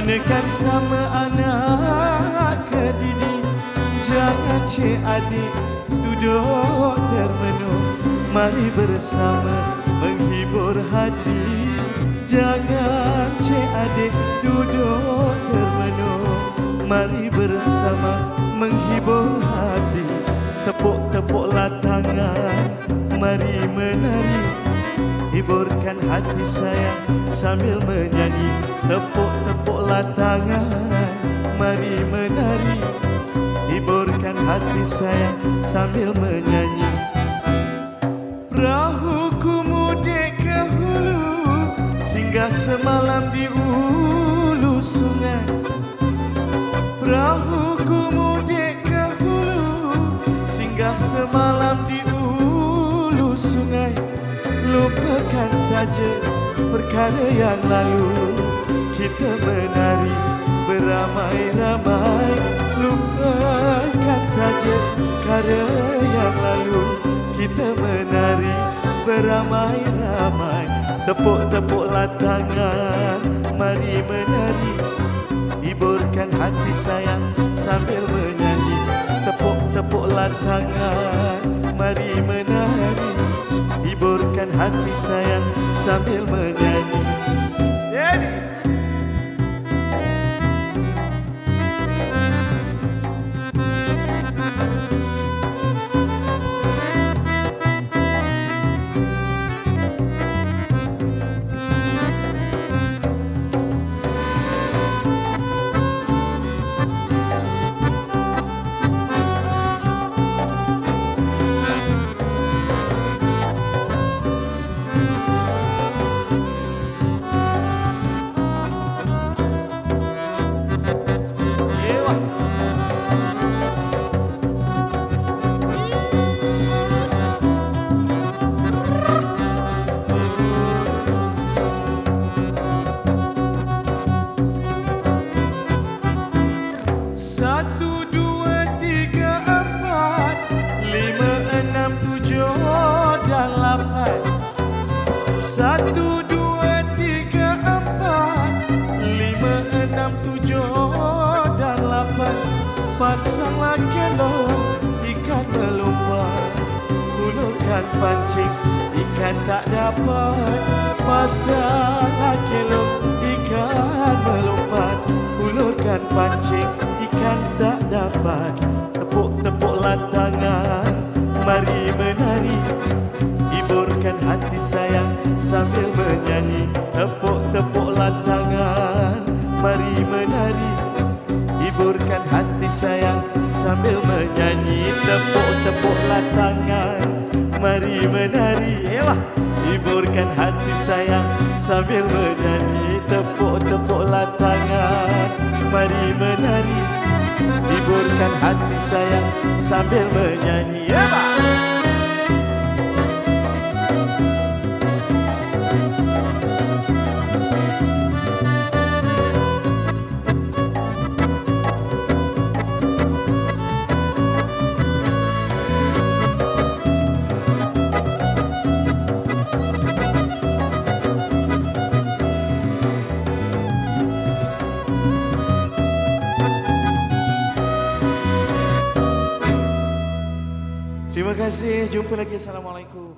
Manakan sama anak kediri. Jangan cik adik duduk termenung. Mari bersama menghibur hati. Jangan cik adik duduk termenung. Mari bersama menghibur hati. Tepuk-tepuklah tangan Mari menari Hiburkan hati saya sambil menyanyi. Tepuk-tepuklah tangan Mari menari. Hiburkan hati saya sambil menyanyi. Perahuku mudik ke hulu Singgah semalam di ulu Lupakan saja perkara yang lalu. Kita menari beramai-ramai. Lupakan saja perkara yang lalu. Kita menari beramai-ramai. Tepuk-tepuklah tangan Mari menari. Hiburkan hati sayang sambil menyanyi. Tepuk-tepuklah tangan Mari menari Hiburkan hati sayang sambil menyanyi Steady! Tujuh, dan lapan Pasanglah kelong Ikan melompat Hulurkan pancing Ikan tak dapat. Pasanglah kelong Ikan melompat Hulurkan pancing Ikan tak dapat. Tepuk-tepuklah tangan Mari menari. Hiburkan hati sayang sambil menyanyi menyanyi Tepuk-tepuklah tangan Mari menari Ewa. Hiburkan hati sayang sambil menyanyi Tepuk-tepuklah tangan Mari menari Hiburkan hati sayang sambil menyanyi Ewa. Kasih. Jumpa lagi. Assalamualaikum.